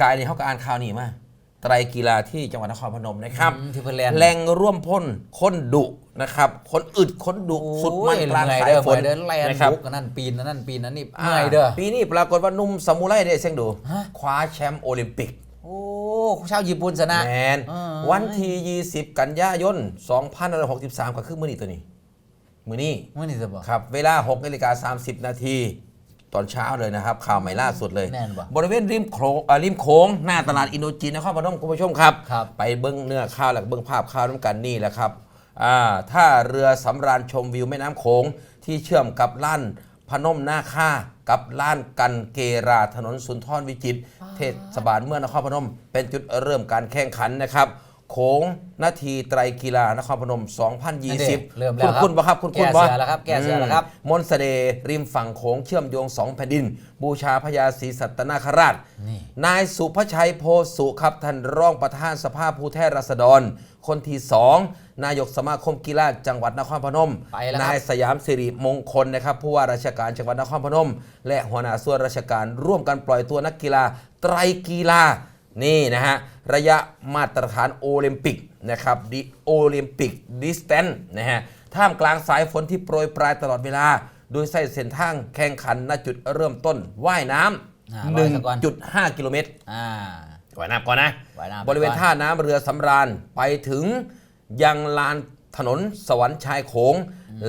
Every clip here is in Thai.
กายนี่เขาก็อ่านข่าวนี้มาไตรกีฬาที่จังหวัดนครพนมนะครับอืมที่เพิ่นแลนแหล่งร่วมพ่นคนดุนะครับ คนอึดคนดุสุดมันกลางสายฝนเดินแลนนะครับ บุกอันนั่นปีนอันนั่นปีนอันนี้เหนื่อยเด้อ ปีนี้ปรากฏว่าหนุ่มซามูไรได้เสียงดู ฮะ คว้าแชมป์โอลิมปิก โอ้ชาวญี่ปุ่นชนะ แมนอ่าวันที่ 20 กันยายน2563 ก็คือมื้อนี้ตัวนี้ มื้อนี้ เมื่อนี่จะบอก ครับ เวลา6นาฬิกา30 นาที ตอนเช้าเลยนะครับ ข่าวใหม่ล่าสุดเลย แน่นบ่บริเวณริมโขงเอ่อริมโขงหน้าตลาดอินโดจีนนครพนมคุณผู้ชมครับ ครับ ไปเบิ้งเนื้อข้าวแล้วก็เบิ้งภาพข้าวน้ำกันนี่แหละครับอ่าถ้าเรือสำราญชมวิวแม่น้ำโขงที่เชื่อมกับล้านพนมนาค่ากับล้านกันเกราถนนสุนทรวิจิตรเทศบาลเมืองนครพนม เป็นจุดเริ่มการแข่งขันนะครับ โขงนาทีไตรกีฬานครพนม 2020 เริ่มแล้วครับคุณคุณปะครับคุณคุณแก้เสือแล้วครับแก้เสือแล้วครับ มนต์เสน่ห์ริมฝั่งโขงเชื่อมโยงสองแผ่นดิน บูชาพญาศรีสัตนาคราช นี่ นายสุภชัยโพสุครับท่านรองประธานสภาผู้แทนราษฎร คนที่สองนายกสมาคมกีฬาจังหวัดนครพนม ไปแล้วครับ นายสยามสิริมงคลนะครับผู้ว่าราชการจังหวัดนครพนม และหัวหน้าส่วนราชการร่วมกันปล่อยตัวนักกีฬาไตรกีฬา นี่นะฮะ ระยะมาตรฐานโอลิมปิกนะครับดิโอลิมปิกดิสแตนนะฮะท่ามกลางสายฝนที่โปรยปลายตลอดเวลา โดยใส่เส้นทางแข่งขันณจุดเริ่มต้นว่ายน้อ่าำว่ายซะก่อน1.5กิโลเมตร อ่า ว่ายน้ำก่อนนะ ว่ายน้ำไปบริเวณก่อนท่าน้ำเรือสำราญไปถึงยังลาน ถนนสวรรค์ชายโขง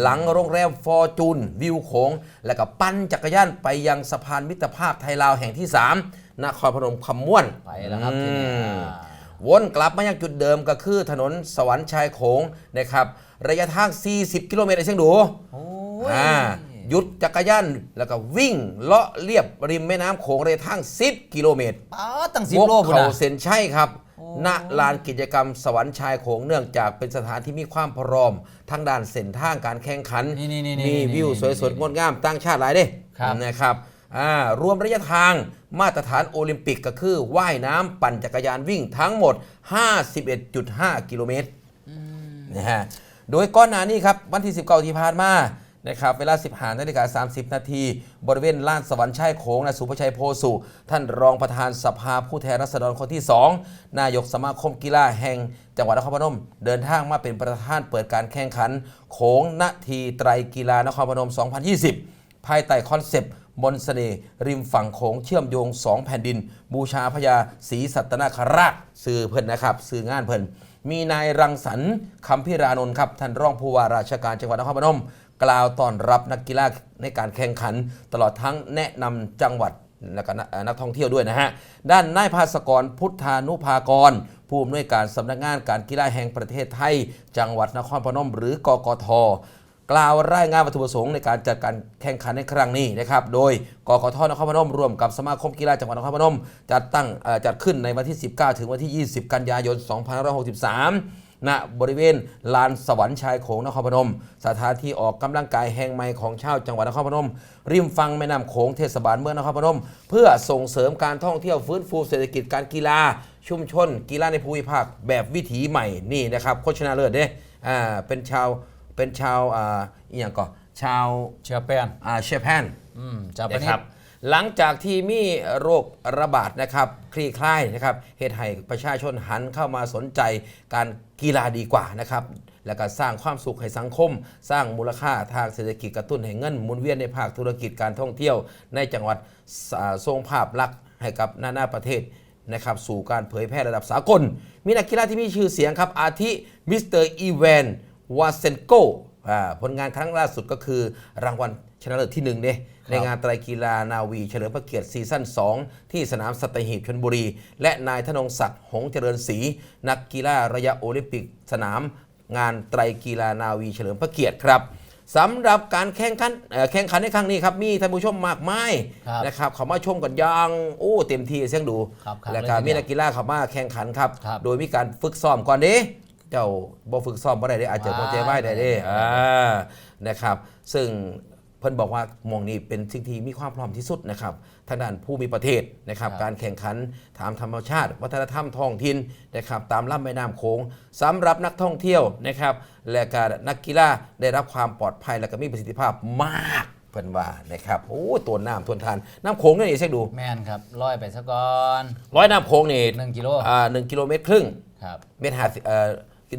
หลังโรงแรมฟอร์จูนวิวโขง แล้วก็ปั่นจักรยานไปยังสะพานมิตรภาพไทยลาวแห่งที่ 3นครพนมคำม่วนไปแล้วครับทีนี้อืมอ่าวนกลับมายังจุดเดิมก็คือถนนสวรรค์ชายโขงนะครับระยะทาง 40 กิโลเมตรไอ้เชียงดู โอ้ยอ่าหยุดจักรยานแล้วก็วิ่งเลาะเลียบริมแม่น้ำโขงระยะทาง 10 กิโลเมตรป้าดตั้งสิบวกโลพุ่นเขานะเส้นชัยครับ ณลานกิจกรรมสวรรค์ชายโขงเนื่องจากเป็นสถานที่มีความพร้อมทั้งด้านเส้นทางการแข่งขัน นี่นี่นี่นี่มีวิวนี่สวยสดงดงามตั้งชาติหลายเด้ครับ นะครับอ่ารวมระยะทางมาตรฐานโอลิมปิกก็คือว่ายน้ำปั่นจักรยานวิ่งทั้งหมด 51.5 กิโลเมตร นะฮะ โดยก้อนหนานี้ครับ วันที่ 19 ที่ผ่านมา นะครับเวลา 15นาฬิกา30 นาทีบริเวณลานสวรรค์ชายโขงนายสุภชัยโพสุ ท่านรองประธานสภาผู้แทนราษฎรคนที่ 2 นายกสมาคมกีฬาแห่ง จังหวัดนครพนม เดินทางมาเป็นประธานเปิดการแข่งขัน โขงนาทีไตรกีฬานครพนม 2020 ภายใต้คอนเซปต์มนต์เสน่ห์ริมฝั่งโขงเชื่อมโยงสองแผ่นดิน บูชาพญาศรีสัตนาคราชสื่อเพิ่นนะครับสื่องานเพิ่นมีนายรังสรรค์คำพิรานนท์ครับท่านรองผู้ว่าราชการจังหวัดนครพนม กล่าวต้อนรับนักกีฬาในการแข่งขัน ตลอดทั้งแนะนำจังหวัดและก็นักเอ่อนักท่องเที่ยวด้วยนะฮะ ด้านนายภาสกรพุทธานุภากร ผู้อำนวยการสำนักงานการกีฬาแห่งประเทศไทย จังหวัดนครพนมหรือกกทกล่าวรายงานวัตถุประสงค์ในการจัดการแข่งขันในครั้งนี้นะครับ โดยกกทนครพนมร่วมกับสมาคมกีฬาจังหวัดนครพนมจัดตั้งจัดขึ้นในวันที่ 19 ถึงวันที่ 20 กันยายน 2563 ณบริเวณลานสวรรค์ชายโขงนครพนม สถานที่ออกกำลังกายแห่งใหม่ของชาวจังหวัดนครพนม ริมฝั่งแม่น้ำโขงเทศบาลเมืองนครพนม เพื่อส่งเสริมการท่องเที่ยวฟื้นฟูเศรษฐกิจการกีฬา ชุมชน กีฬาในภูมิภาคแบบวิถีใหม่นี่นะครับโคชนาเลิศเด้อ่าเป็นชาวเป็นชาวอ่าอหย่างก่อนชาวเชื้อแปนอ่าเชฟแพน อืมจับนะนิคดรับ หลังจากที่มีโรคระบาดนะครับคลี่คลายนะครับเหตุให้ประชาชนหันเข้ามาสนใจการกีฬาดีกว่านะครับแล้วก็สร้างความสุขให้สังคม สร้างมูลค่าทางเศรษฐกิจกระตุ้นให้เงินหมุนเวียนในภาคธุรกิจการท่องเที่ยว ในจังหวัดอ่าทรงภาพลักษณ์ให้กับนานาประเทศนะครับสู่การเผยแพร่ระดับสากล มีนักกีฬาที่มีชื่อเสียงครับ อาทิมิสเตอร์อีแวนวาเซนโกผลงานครั้งล่าสุดก็คือรางวัลชนะเลิศที่หนึ่งเนี่ย ในงานไตรกีฬานาวีเฉลิมพระเกียรติซีซั่น 2 ที่สนามสัตหีบชนบุรี และนายธนงศักดิ์หงส์เจริญศรีนักกีฬาระยะโอลิมปิกสนาม งานไตรกีฬานาวีเฉลิมพระเกียรติครับสำหรับการแข่งขันเอ่อแข่งขันในครั้งนี้ครับมีท่านผู้ชมมากมายครับนะครับเขามาชมกันอยังโอ้เต็มที่เสียงดูครับครับแล้วก็เลยทีเดีมียวนักกีฬาเขามาแข่งขันครับครับ โดยมีการฝึกซ้อมก่อนเด้เจ้าบ่ฝึกซ้อมบ่ได้เด้อาจจะบ่ใจไหวได้เด้อ่านะครับ ซึ่ง เพิ่นบอกว่าหมองนี้เป็นสิ่งที่มีความพร้อมที่สุดนะครับทางด้านผู้มีประเทศนะครับ ครับการแข่งขันถามธรรมชาติ วัฒนธรรมท้องถิ่นนะครับ ตามลำแม่น้ำโขงสำหรับนักท่องเที่ยวนะครับ และการนักกีฬาได้รับความปลอดภัยและก็มีประสิทธิภาพมากเพิ่นเพิ่นว่านะครับโอ้ตัวน้ำทวนทานน้ำโขงนี่เช็คดูแม่นครับร้อยไปซะก่อนร้อยน้ำโขงนี่หนึ่งกิโลอ่าหนึ่งกิโลเมตรครึ่ง ครับ เมตรห้าสิบเอ่อ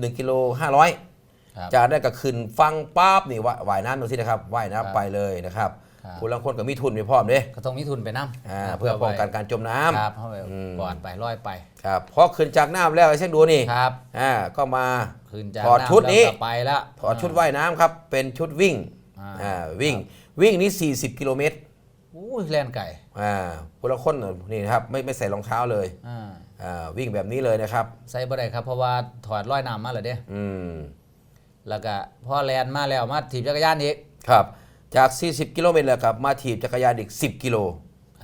หนึ่งกิโลห้าร้อยครับ จากนั้นก็ขึ้นฟังปั๊บนี่ว่าว่ายน้ำดูสินะครับว่ายครับน้ำไปเลยนะครับครับคุณลังคนก็มีทุนมีพร้อมเด้ก็ต้องมีทุนไปน้ำอ่าครับเพื่อป้องกันการจมน้ำครับเข้าไปอืมก่อนไปร้อยไปครับพอขึ้นจากน้ำแล้วไอ้เช็คดูนี่ครับอ่าก็มาคืนจากถอดชุดนี้ำแล้วก็ไปแล้วถอดชุดว่ายน้ำครับ เป็นชุดวิ่งอ่าอ่าวิ่งวิ่งนี่40 กิโลเมตรอู้ยแล่นไก่อ่าคุณละคนนี่นะครับไม่ไม่ใส่รองเท้าเลยอ่าอ่าวิ่งแบบนี้เลยนะครับ ใส่บ่ได้ครับเพราะว่าถอดร้อยน้ำมาแล้วเด้อืม แล้วก็พอแลนมาแล้วมาถีบจักรยานอีกครับ จาก 40 กิโลเมตรแล้วครับ มาถีบจักรยานอีก 10 กิโล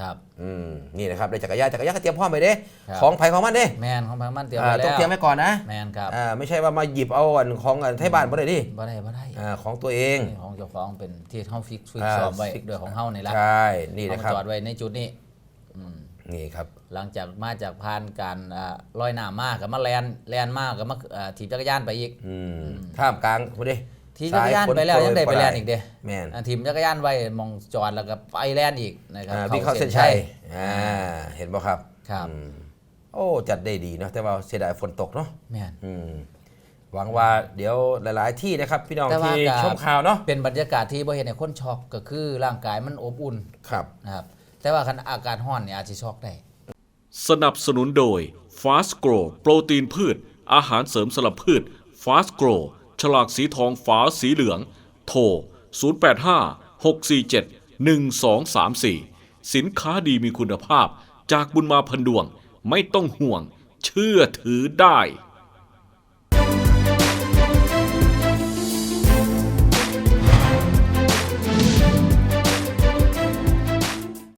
ครับ อืมนี่นะครับได้จักรยานจักรยานก็เตรียมพร้อมไปเด้ ครับ ของไผ่ของมันเด้แมนของพังมันเตรียมอ่าไว้แล้วต้องเตรียมไว้ก่อนนะแมนครับอ่าไม่ใช่ว่ามาหยิบเอาอันของอันไทยบ้านบ่ได้ดิบ่ได้บ่ได้อ่าของตัวเองนี่ของเจ้าของเป็นที่เฮาฟิกฟิกอ่าซ้อมไว้ฟิกด้วยของเฮานี่ละใช่นี่เอานะมาครับจอดไว้ในจุดนี้อืม นี่ครับ หลังจากมาจากผ่านการอ่าลอยน้ำมากกับมาแลนแลนมากกับมาอ่าถีบจักรยานไปอีกอืมท่ามกลางพอดีถีบจักรยานไปแล้วยังได้ไปแลนอีกเด้แม่นอ่าถีบจักรยานไว้มองจอดแล้วก็ไปแลนอีกนะครับอ่าวิ่งเข้าเส้นชัยอ่าเห็นบ่ครับครับอืมโอ้จัดได้ดีเนาะแต่ว่าเสียดายฝนตกเนาะแม่นอืมหวังว่าเดี๋ยวหลาย ๆ ที่นะครับ พี่น้องแต่ว่าที่ก็ชมข่าวเนาะเป็นบรรยากาศที่บ่เห็นให้คนช็อกก็คือร่างกายมันอบอุ่นครับนะครับ แต่ว่าคันอากาศร้อนเนี่ยอาจจะช็อกได้ สนับสนุนโดย Fast Grow โปรตีนพืช อาหารเสริมสลับพืช Fast Grow ฉลากสีทองฝาสีเหลือง โทร 085-647-1234 สินค้าดีมีคุณภาพ จากบุญมาพันดวง ไม่ต้องห่วง เชื่อถือได้